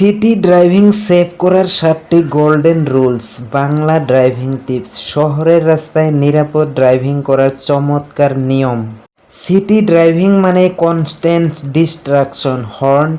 City driving save করার সাতটি golden rules, Bangla driving tips, শহরের রাস্তায় নিরাপদ ড্রাইভিং করার চমৎকার নিয়ম। সিটি ড্রাইভিং মানে constant distraction, horn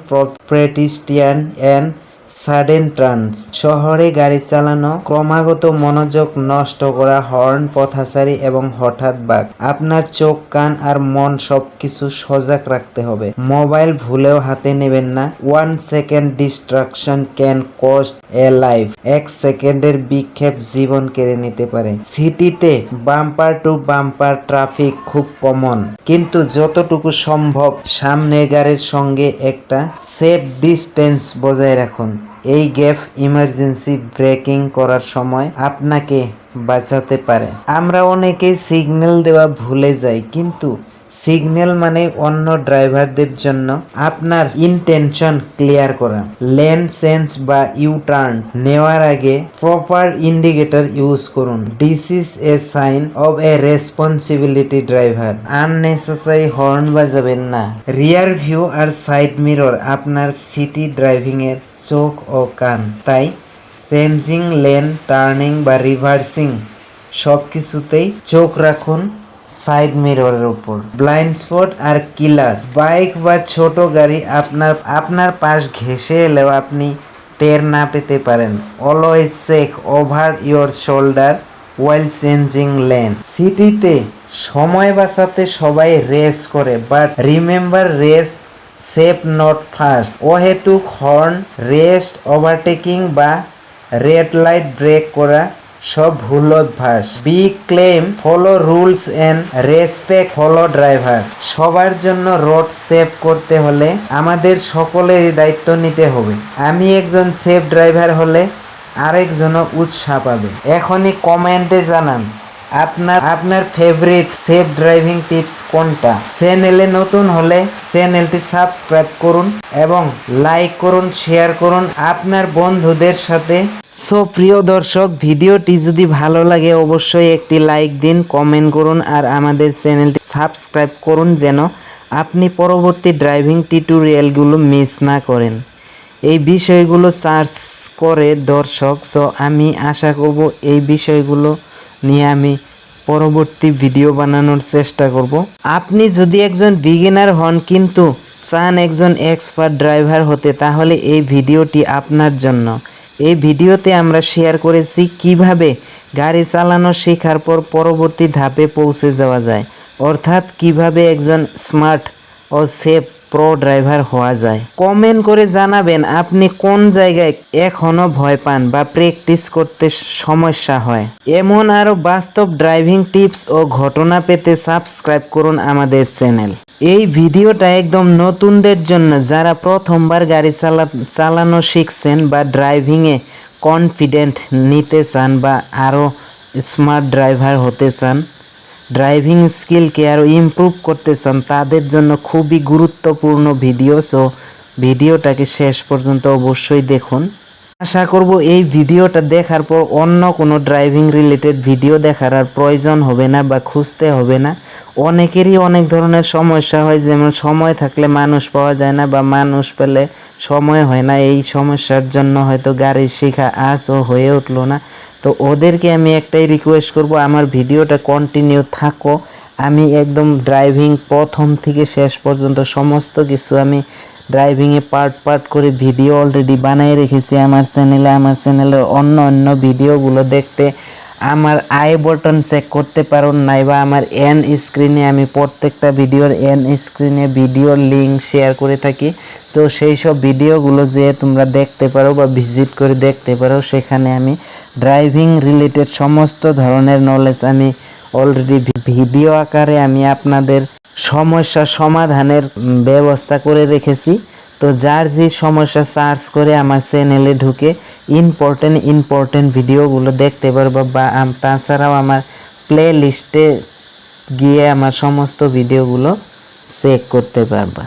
pedestrian and sudden turns. শহরে গাড়ি চালানো, ক্রমাগত মনোযোগ নষ্ট করা, হর্ন পথাচারী এবং হঠাৎ বাঘ। আপনার চোখ, কান আর মন সবকিছু সজাগ রাখতে হবে। মোবাইল ভুলেও হাতে নেবেন না। One second distraction can cost a life. এক সেকেন্ডের বিক্ষেপ জীবন কেড়ে নিতে পারে। সিটিতে বাম্পার টু বাম্পার ট্রাফিক খুব কমন। কিন্তু যতটুকু সম্ভব সামনের গাড়ির সঙ্গে একটা সেফ ডিস্টেন্স বজায় রাখুন। এই গ্যাপ ইমার্জেন্সি ব্রেকিং করার সময় আপনাকে বাঁচাতে পারে। আমরা অনেকেই সিগন্যাল দেওয়া ভুলে যাই, কিন্তু সিগন্যাল মানে অন্য ড্রাইভারদের জন্য আপনার ইনটেনশন ক্লিয়ার করা, লেন সেন্স বা ইউ টার্ন নেওয়ার আগে প্রপার ইন্ডিকেটর ইউজ করুন। This is a sign of a responsibility driver unnecessary horn বাজাবেন না। রিয়ার ভিউ আর সাইড মিরর আপনার সিটি ড্রাইভিং এর চোখ ও কান। তাই চেঞ্জিং লেন টার্নিং বা রিভার্সিং সব কিছুতেই চোখ রাখুন। সাইড মিররের উপর। ব্লাইন্ড স্পট আর কিলার বাইক বা ছোট গাড়ি আপনার আপনার পাশ ঘেসে এলেও আপনি টের না পেতে পারেন। Always check over your shoulder while changing lane সিটিতে সময় বাঁচাতে সবাই রেস করে but remember race safe not fast অহেতুক হর্ন রেস্ট ওভারটেকিং বা রেড লাইট ব্রেক করা সব ভুল অভ্যাস be calm follow rules and respect fellow driver সবার জন্য রোড সেভ করতে হলে আমাদের সকলেরই দায়িত্ব নিতে হবে। আমি একজন সেফ ড্রাইভার হলে আরেকজনও উৎসাহ পাবে। এখনই কমেন্টে জানান। আপনার আপনার ফেভারিট সেফ ড্রাইভিং টিপস কোনটা? চ্যানেলে নতুন হলে চ্যানেলটি সাবস্ক্রাইব করুন এবং লাইক করুন শেয়ার করুন আপনার বন্ধুদের সাথে। সো প্রিয় দর্শক, ভিডিওটি যদি ভালো লাগে অবশ্যই একটি লাইক দিন কমেন্ট করুন আর আমাদের চ্যানেলটি সাবস্ক্রাইব করুন যেন আপনি পরবর্তী ড্রাইভিং টিউটোরিয়ালগুলো মিস না করেন। এই বিষয়গুলো সার্চ করে দর্শক সো আমি আশা করব এই বিষয়গুলো নিয়ে আমি পরবর্তী ভিডিও বানানোর চেষ্টা করব। আপনি যদি একজন বিগিনার হন কিন্তু চান একজন এক্সপার্ট ড্রাইভার হতে, তাহলে এই ভিডিওটি আপনার জন্য। এই ভিডিওতে আমরা শেয়ার করেছি কীভাবে গাড়ি চালানো শেখার পর পরবর্তী ধাপে পৌঁছে যাওয়া যায়। অর্থাৎ কীভাবে একজন স্মার্ট ও সেফ প্রো ড্রাইভার হওয়া যায়। কমেন্ট করে জানাবেন, আপনি কোন জায়গায় এখনও ভয় পান বা প্র্যাকটিস করতে সমস্যা হয়? এমন আরও বাস্তব ড্রাইভিং টিপস ও ঘটনা পেতে সাবস্ক্রাইব করুন আমাদের চ্যানেল এই ভিডিওটা একদম নতুনদের জন্য, যারা প্রথমবার গাড়ি চালা চালানো শিখছেন বা ড্রাইভিংয়ে কনফিডেন্ট নিতে চান বা আরও স্মার্ট ড্রাইভার হতে চান ড্রাইভিং স্কিলকে আরও ইমপ্রুভ করতে চান তাদের জন্য খুবই গুরুত্বপূর্ণ ভিডিও, সো ভিডিওটাকে শেষ পর্যন্ত অবশ্যই দেখুন। আশা করব এই ভিডিওটা দেখার পর অন্য কোনো ড্রাইভিং রিলেটেড ভিডিও দেখার আর প্রয়োজন হবে না বা খুঁজতে হবে না। অনেকেরই অনেক ধরনের সমস্যা হয়, যেমন সময় থাকলে মানুষ পাওয়া যায় না বা মানুষ পেলে সময় হয় না। এই সমস্যার জন্য হয়তো গাড়ি শেখা আজও হয়ে উঠল না। তো ওদেরকে আমি একটাই রিকোয়েস্ট করব, আমার ভিডিওটা কন্টিনিউ থাকো। আমি একদম ড্রাইভিং প্রথম থেকে শেষ পর্যন্ত সমস্ত কিছু আমি ড্রাইভিংয়ে পার্ট পার্ট করে ভিডিও অলরেডি বানিয়ে রেখেছি। আমার চ্যানেলে আমার চ্যানেলের অন্য অন্য ভিডিওগুলো দেখতে আমার আই বটন চেক করতে পারুন, নাইবা আমার এন স্ক্রিনে আমি প্রত্যেকটা ভিডিওর এন স্ক্রিনে ভিডিওর লিঙ্ক শেয়ার করে থাকি। তো সেই সব ভিডিওগুলো যে তোমরা দেখতে পারো বা ভিজিট করে দেখতে পারো, সেখানে আমি ড্রাইভিং রিলেটেড সমস্ত ধরনের নলেজ আমি অলরেডি ভিডিও আকারে আমি আপনাদের সমস্যা সমাধানের ব্যবস্থা করে রেখেছি। তো যার যে সমস্যা সার্চ করে আমার চ্যানেলে ঢুকে ইম্পর্টেন্ট ইম্পর্টেন্ট ভিডিওগুলো দেখতে পারব বা তাছাড়াও আমার প্লে লিস্টে গিয়ে আমার সমস্ত ভিডিওগুলো চেক করতে পারবা।